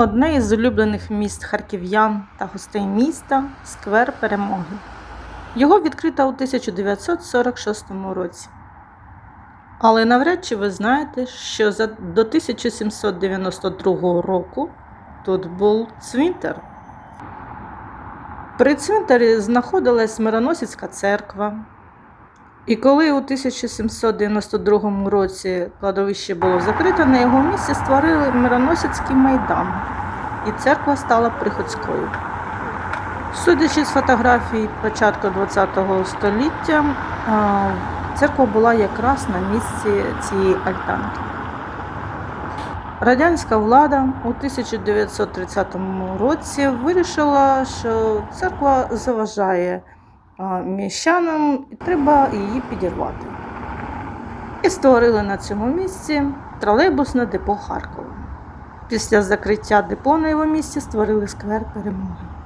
Одне із улюблених міст харків'ян та гостей міста сквер Перемоги. Його відкрито у 1946 році. Але навряд чи ви знаєте, що до 1792 року тут був цвинтар. При цвинтарі знаходилась Мироносицька церква. І коли у 1792 році кладовище було закрите, на його місці створили Мироносицький майдан, і церква стала приходською. Судячи з фотографій початку ХХ століття, церква була якраз на місці цієї альтанки. Радянська влада у 1930 році вирішила, що церква заважає міщанам і треба її підірвати. І створили на цьому місці тролейбусне депо Харкова. Після закриття депо на його місці створили сквер перемоги.